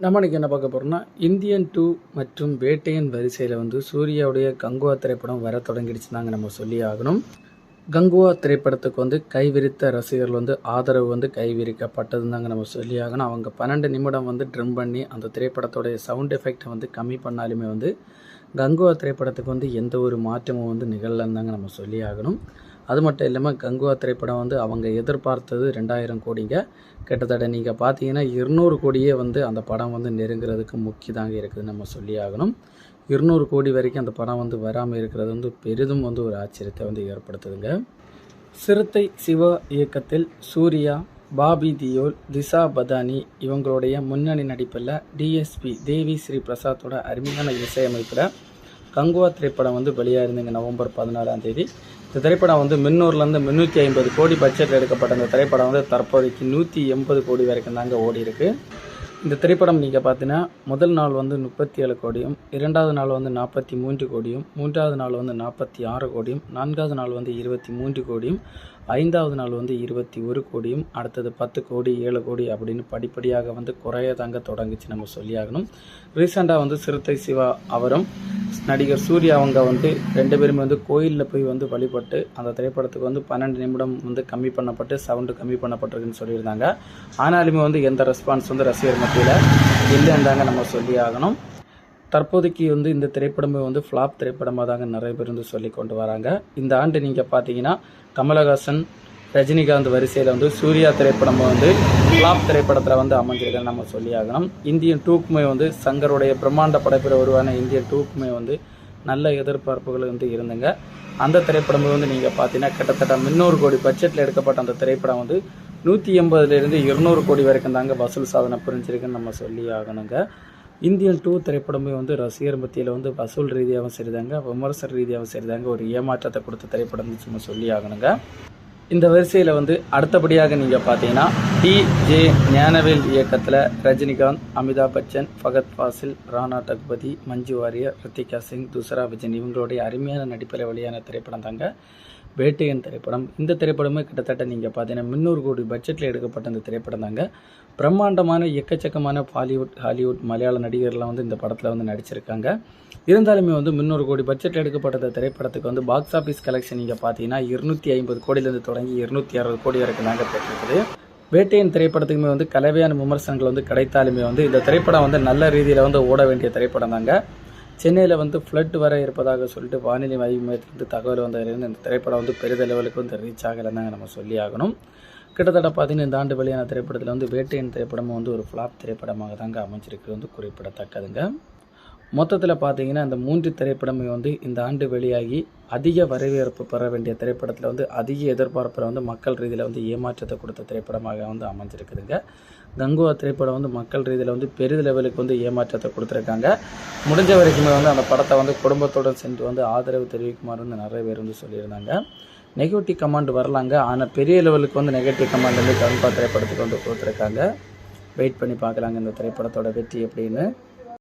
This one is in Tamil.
நம்ம இன்னைக்கு என்ன பார்க்க போகிறோம்னா இந்தியன் டூ மற்றும் வேட்டையன் வரிசையில் வந்து சூர்யாவுடைய கங்குவா திரைப்படம் வர தொடங்கிடுச்சு தாங்க நம்ம சொல்லி ஆகணும். கங்குவா திரைப்படத்துக்கு வந்து கைவிரித்த ரசிகர்கள் வந்து ஆதரவு வந்து கைவிரிக்கப்பட்டதுன்னு தாங்க நம்ம சொல்லி ஆகணும். அவங்க பன்னெண்டு நிமிடம் வந்து ட்ரிம் பண்ணி அந்த திரைப்படத்தோடைய சவுண்ட் எஃபெக்டை வந்து கம்மி பண்ணாலுமே வந்து கங்குவா திரைப்படத்துக்கு வந்து எந்த ஒரு மாற்றமும் வந்து நிகழலன்னு தாங்க நம்ம சொல்லி ஆகணும். அது மட்டும் இல்லாமல் கங்குவா திரைப்படம் வந்து அவங்க எதிர்பார்த்தது ரெண்டாயிரம் கோடிங்க. கிட்டத்தட்ட நீங்கள் பார்த்தீங்கன்னா இருநூறு கோடியே வந்து அந்த படம் வந்து நெருங்குறதுக்கு முக்கியதாங்க இருக்குது நம்ம சொல்லி ஆகணும். இருநூறு கோடி வரைக்கும் அந்த படம் வந்து வராமல் இருக்கிறது வந்து பெரிதும் வந்து ஒரு ஆச்சரியத்தை வந்து ஏற்படுத்துதுங்க. சிறுத்தை சிவா இயக்கத்தில் சூர்யா பாபி தியோல் திசா பதானி இவங்களுடைய முன்னணி நடிப்பில் டிஎஸ்பி தேவி ஸ்ரீ பிரசாத்தோட அருமையான இசையமைப்பில் கங்குவா திரைப்படம் வந்து வெளியாயிருந்துங்க நவம்பர் பதினாறாம் தேதி. இந்த திரைப்படம் வந்து மின்னூர்லேருந்து முந்நூற்றி ஐம்பது கோடி பட்ஜெட்டில் எடுக்கப்பட்ட இந்த திரைப்படம் வந்து தற்போதைக்கு நூற்றி எண்பது கோடி வரைக்கும் தாங்க ஓடிருக்கு இந்த திரைப்படம் நீங்கள் பார்த்தீங்கன்னா முதல் நாள் வந்து முப்பத்தி ஏழு கோடியும் இரண்டாவது நாள் வந்து நாற்பத்தி மூன்று கோடியும் மூன்றாவது நாள் வந்து நாற்பத்தி ஆறு கோடியும் நான்காவது நாள் வந்து இருபத்தி மூன்று கோடியும் ஐந்தாவது நாள் வந்து இருபத்தி ஒரு கோடியும் அடுத்தது பத்து கோடி ஏழு கோடி அப்படின்னு படிப்படியாக வந்து குறைய தாங்க தொடங்குச்சு நம்ம சொல்லியாகணும். ரீசெண்டாக வந்து சிறுத்தை சிவா அவரும் நடிகர் சூர்யா அவங்க வந்து ரெண்டு பேருமே வந்து கோயிலில் போய் வந்து வழிபட்டு அந்த திரைப்படத்துக்கு வந்து பன்னெண்டு நிமிடம் வந்து கம்மி பண்ணப்பட்டு சவுண்டு கம்மி பண்ணப்பட்டிருக்குன்னு சொல்லியிருந்தாங்க. ஆனாலுமே வந்து எந்த ரெஸ்பான்ஸ் வந்து ரசிகர் மத்தியில் இல்லைன்னு தாங்க நம்ம சொல்லி ஆகணும் தற்போதைக்கு வந்து இந்த திரைப்படமே வந்து ஃப்ளாப் திரைப்படமாக தாங்க நிறைய பேர் வந்து சொல்லி கொண்டு வராங்க. இந்த ஆண்டு நீங்கள் பார்த்தீங்கன்னா கமலஹாசன் ரஜினிகாந்த் வரிசையில் வந்து சூர்யா திரைப்படம் வந்து ஃப்ளாப் திரைப்படத்தில் வந்து அமைஞ்சிருக்கேன் நம்ம சொல்லி ஆகணும் இந்தியன் டூக்குமே வந்து சங்கருடைய பிரம்மாண்ட படைப்பில் உருவான இந்தியன் டூக்குமே வந்து நல்ல எதிர்பார்ப்புகள் வந்து இருந்துங்க. அந்த திரைப்படம் வந்து நீங்கள் பார்த்தீங்கன்னா கிட்டத்தட்ட முந்நூறு கோடி பட்ஜெட்டில் எடுக்கப்பட்ட அந்த திரைப்படம் வந்து நூற்றி எண்பதுலேருந்து இருநூறு கோடி வரைக்கும் தாங்க வசூல் சாதனை புரிஞ்சிருக்குன்னு நம்ம சொல்லி ஆகணுங்க இந்தியன் டூ திரைப்படமே வந்து ரசிகர் மத்தியில் வந்து வசூல் ரீதியாகவும் சரிதாங்க விமர்சன ரீதியாகவும் சரிதாங்க ஒரு ஏமாற்றத்தை கொடுத்த திரைப்படம்னு சும்மா சொல்லி ஆகணுங்க. இந்த வரிசையில் வந்து அடுத்தபடியாக நீங்கள் பார்த்தீங்கன்னா டி. ஜே. ஞானவேல் இயக்கத்தில் ரஜினிகாந்த் அமிதாப் பச்சன் ஃபகத் ஃபாசில் ராணா தகுபதி மஞ்சு வாரியர் ரித்திகா சிங் துசரா விஜன் இவங்களுடைய அருமையான நடிப்பில் வெளியான திரைப்படம் தாங்க வேட்டையன் திரைப்படம். இந்த திரைப்படமே கிட்டத்தட்ட நீங்கள் பார்த்தீங்கன்னா முந்நூறு கோடி பட்ஜெட்டில் எடுக்கப்பட்ட இந்த திரைப்படம் தாங்க. பிரம்மாண்டமான எக்கச்சக்கமான பாலிவுட் ஹாலிவுட் மலையாள நடிகர்லாம் வந்து இந்த படத்தில் வந்து நடிச்சிருக்காங்க. இருந்தாலுமே வந்து முந்நூறு கோடி பட்ஜெட்டில் எடுக்கப்பட்ட இந்த திரைப்படத்துக்கு வந்து பாக்ஸ் ஆஃபீஸ் கலெக்ஷன் நீங்கள் பார்த்தீங்கன்னா இருநூற்றி ஐம்பது கோடியிலேருந்து தொடங்கி இருநூற்றி அறுபது கோடி வரைக்கும் தாங்க பெற்றிருக்குது. வேட்டையின் திரைப்படத்துக்குமே வந்து கலவையான விமர்சனங்கள் வந்து கிடைத்தாலுமே வந்து இந்த திரைப்படம் வந்து நல்ல ரீதியில் வந்து ஓட வேண்டிய திரைப்படம் தாங்க. சென்னையில் வந்து ஃப்ளட் வர இருப்பதாக சொல்லிட்டு வானிலை ஆய்வு மையத்திலிருந்து தகவல் வந்ததிலிருந்து இந்த திரைப்படம் வந்து பெரிதளவுக்கு லெவலுக்கு வந்து ரீச் ஆகலைன்னு நம்ம சொல்லி ஆகணும். கிட்டத்தட்ட பார்த்தீங்கன்னா இந்த ஆண்டு வெளியான திரைப்படத்தில் வந்து வேட்டையின் திரைப்படமும் வந்து ஒரு ஃப்ளாப் திரைப்படமாக தாங்க அமைஞ்சிருக்கு வந்து குறிப்பிடத்தக்கதுங்க. மொத்தத்தில் பார்த்தீங்கன்னா இந்த மூன்று திரைப்படமே வந்து இந்த ஆண்டு வெளியாகி அதிக வரவேற்பு பெற வேண்டிய திரைப்படத்தில் வந்து அதிக எதிர்பார்ப்பில் வந்து மக்கள் ரீதியில் வந்து ஏமாற்றத்தை கொடுத்த திரைப்படமாக வந்து அமைஞ்சிருக்குதுங்க. கங்குவா திரைப்படம் வந்து மக்கள் ரீதியில் வந்து பெரிய லெவலுக்கு வந்து ஏமாற்றத்தை கொடுத்துருக்காங்க. முடிஞ்ச வரைக்குமே வந்து அந்த படத்தை வந்து குடும்பத்துடன் சென்று வந்து ஆதரவு தெரிவிக்குமாறு வந்து நிறைய பேர் வந்து சொல்லியிருந்தாங்க. நெகட்டிவ் கமாண்ட் வரலாங்க. ஆனால் பெரிய லெவலுக்கு வந்து நெகட்டிவ் கமாண்ட் வந்து கங்கா திரைப்படத்துக்கு வந்து கொடுத்துருக்காங்க. வெயிட் பண்ணி பார்க்கலாங்க இந்த திரைப்படத்தோட வெற்றி எப்படின்னு.